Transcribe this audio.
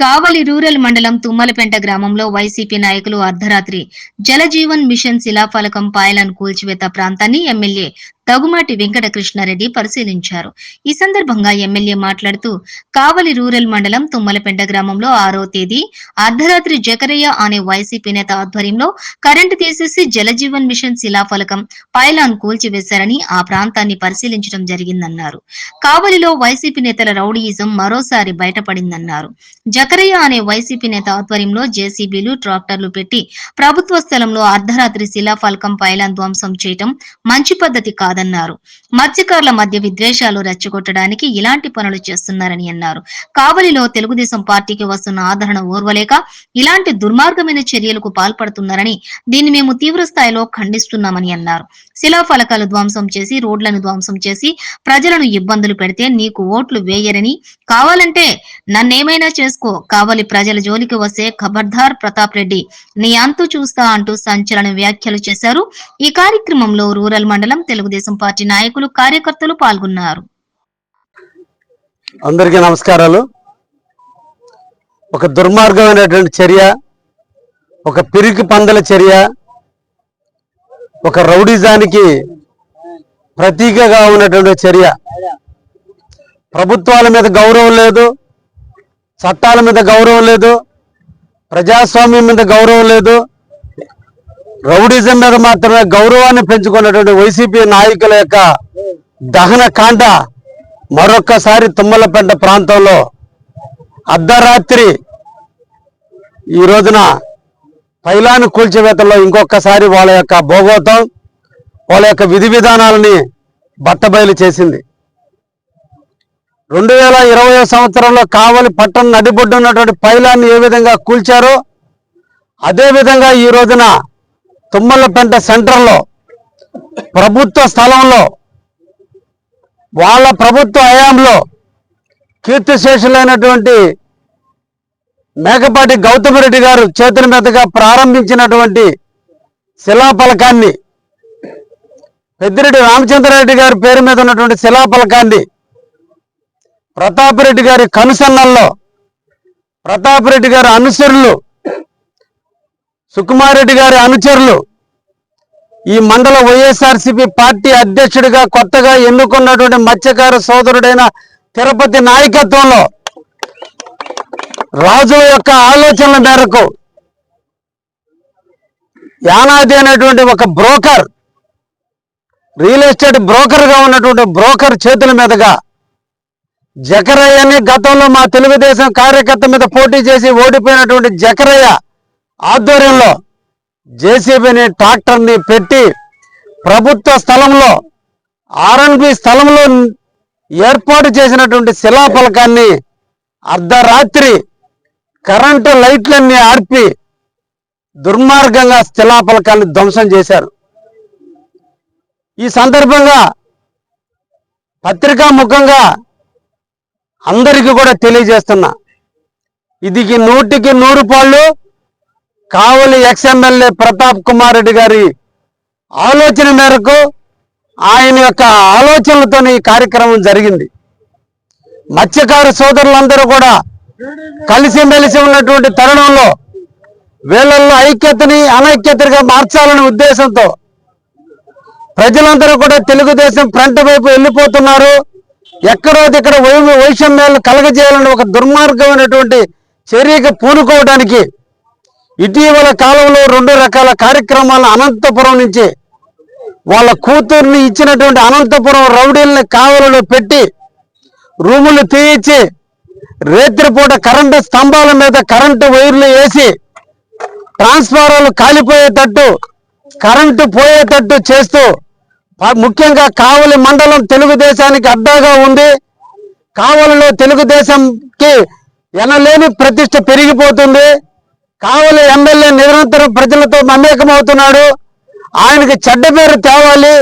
కావలి rural మండలం తుమ్మలపెంట గ్రామంలో YCP నాయకులు అర్ధరాత్రి జలజీవన్ మిషన్ శిలాఫలకం పాయలను కూల్చివేత ప్రాంతాన్ని ఎమ్మెల్యే తగుమాటి వెంకటకృష్ణారెడ్డి పరిశీలించారు. ఈ సందర్భంగా ఎమ్మెల్యే మాట్లాడుతూ కావలి రూరల్ మండలం తుమ్మలపెండ గ్రామంలో ఆరో తేదీ అర్ధరాత్రి జకరయ్య అనే వైసీపీ నేత ఆధ్వర్యంలో కరెంటు తీసేసి జలజీవన్ మిషన్ శిలాఫలకం పైలాన్ కూల్చివేశారని ఆ ప్రాంతాన్ని పరిశీలించడం జరిగిందన్నారు. కావలిలో వైసీపీ నేతల రౌడీయిజం మరోసారి బయటపడిందన్నారు. జకరయ్య అనే వైసీపీ నేత ఆధ్వర్యంలో జేసీబీలు ట్రాక్టర్లు పెట్టి ప్రభుత్వ స్థలంలో అర్ధరాత్రి శిలాఫలకం పైలాన్ ధ్వంసం చేయటం మంచి పద్ధతి కాదన్నారు మత్స్యకారుల మధ్య విద్వేషాలు రెచ్చగొట్టడానికి ఇలాంటి పనులు చేస్తున్నారని అన్నారు. కావలిలో తెలుగుదేశం పార్టీకి వస్తున్న ఆదరణ ఓర్వలేక ఇలాంటి దుర్మార్గమైన చర్యలకు పాల్పడుతున్నారని దీన్ని మేము తీవ్ర స్థాయిలో ఖండిస్తున్నామని అన్నారు. శిలాఫలకాలు ధ్వంసం చేసి రోడ్లను ధ్వంసం చేసి ప్రజలను ఇబ్బందులు పెడితే నీకు ఓట్లు వేయరని కావాలంటే నన్నేమైనా చేసుకో కావలి ప్రజల జోలికి వస్తే ఖబర్దార్ ప్రతాప్ రెడ్డి నీ అంతు చూస్తా అంటూ సంచలన వ్యాఖ్యలు చేశారు. ఈ కార్యక్రమంలో రూరల్ మండలం తెలుగుదేశం పార్టీ నాయకులు కార్యకర్తలు పాల్గొన్నారు. అందరికీ నమస్కారాలు. ఒక దుర్మార్గమైనటువంటి చర్య ఒక పిరికి పందల చర్య ఒక రౌడిజానికి ప్రతీకగా ఉన్నటువంటి చర్య. ప్రభుత్వాల మీద గౌరవం లేదు చట్టాల మీద గౌరవం లేదు ప్రజాస్వామ్యం మీద గౌరవం లేదు రౌడిజం మీద మాత్రమే గౌరవాన్ని పెంచుకున్నటువంటి వైసీపీ నాయకుల యొక్క దహన కాండ మరొక్కసారి తుమ్మలపెంట ప్రాంతంలో అర్ధరాత్రి ఈ రోజున పైలాను కూల్చివేతల్లో ఇంకొకసారి వాళ్ళ యొక్క భోగోతం వాళ్ళ యొక్క విధి విధానాలని బట్టబయలు చేసింది. రెండు వేల ఇరవై సంవత్సరంలో కావలి పట్టణం నడిబొడ్డున్నటువంటి పైలాన్ని ఏ విధంగా కూల్చారో అదేవిధంగా ఈ రోజున తుమ్మలపెంట సెంటర్లో ప్రభుత్వ స్థలంలో వాళ్ళ ప్రభుత్వ హయాంలో కీర్తిశేషులైనటువంటి మేకపాటి గౌతమ్ రెడ్డి గారు చేతుల మీదుగా ప్రారంభించినటువంటి శిలాఫలకాన్ని పెద్దిరెడ్డి రామచంద్రారెడ్డి గారి పేరు మీద ఉన్నటువంటి శిలాఫలకాన్ని ప్రతాపరెడ్డి గారి కనుసన్నల్లో ప్రతాపరెడ్డి గారి అనుసరులు సుకుమారెడ్డి గారి అనుచరులు ఈ మండల వైఎస్ఆర్సీపీ పార్టీ అధ్యక్షుడిగా కొత్తగా ఎన్నుకున్నటువంటి మత్స్యకార సోదరుడైన తిరుపతి నాయకత్వంలో రాజు యొక్క ఆలోచనల మేరకు యానాది అనేటువంటి ఒక బ్రోకర్ రియల్ ఎస్టేట్ బ్రోకర్గా ఉన్నటువంటి బ్రోకర్ చేతుల మీదుగా జకరయ్యని గతంలో మా తెలుగుదేశం కార్యకర్త మీద పోటీ చేసి ఓడిపోయినటువంటి జకరయ్య ఆధ్వర్యంలో జేసీబీని ట్రాక్టర్ని పెట్టి ప్రభుత్వ స్థలంలో ఆర్ఎన్బి స్థలంలో ఏర్పాటు చేసినటువంటి శిలాఫలకాన్ని అర్ధరాత్రి కరెంటు లైట్లన్నీ ఆర్పి దుర్మార్గంగా శిలాఫలకాన్ని ధ్వంసం చేశారు. ఈ సందర్భంగా పత్రికా ముఖంగా అందరికీ కూడా తెలియజేస్తున్నా. ఇదికి నూటికి నూరు పాళ్ళు కావలి ఎక్స్ఎమ్మెల్యే ప్రతాప్ కుమార్ రెడ్డి గారి ఆలోచన మేరకు ఆయన యొక్క ఆలోచనలతో ఈ కార్యక్రమం జరిగింది. మత్స్యకార సోదరులందరూ కూడా కలిసిమెలిసి ఉన్నటువంటి తరుణంలో వీళ్ళల్లో ఐక్యతని అనైక్యతగా మార్చాలనే ఉద్దేశంతో ప్రజలందరూ కూడా తెలుగుదేశం ఫ్రంట్ వైపు వెళ్ళిపోతున్నారు. ఎక్కడో ఇక్కడ వైషమ్యాలు కలగజేయాలని ఒక దుర్మార్గమైనటువంటి చర్యకి పూనుకోవడానికి ఇటీవల కాలంలో రెండు రకాల కార్యక్రమాలు అనంతపురం నుంచి వాళ్ళ కూతుర్ని ఇచ్చినటువంటి అనంతపురం రౌడీల్ని కావలలో పెట్టి రూములు తీయించి రేత్రిపూట కరెంటు స్తంభాల మీద కరెంటు వైర్లు వేసి ట్రాన్స్ఫారాలు కాలిపోయేటట్టు కరెంటు పోయేటట్టు చేస్తూ ముఖ్యంగా కావలి మండలం తెలుగుదేశానికి అడ్డాగా ఉంది కావలిలో తెలుగుదేశంకి ఎనలేని ప్రతిష్ట పెరిగిపోతుంది. కావలి ఎమ్మెల్యే నిరంతరం ప్రజలతో మమేకమవుతున్నాడు. ఆయనకి చెడ్డ పేరు తేవాలి.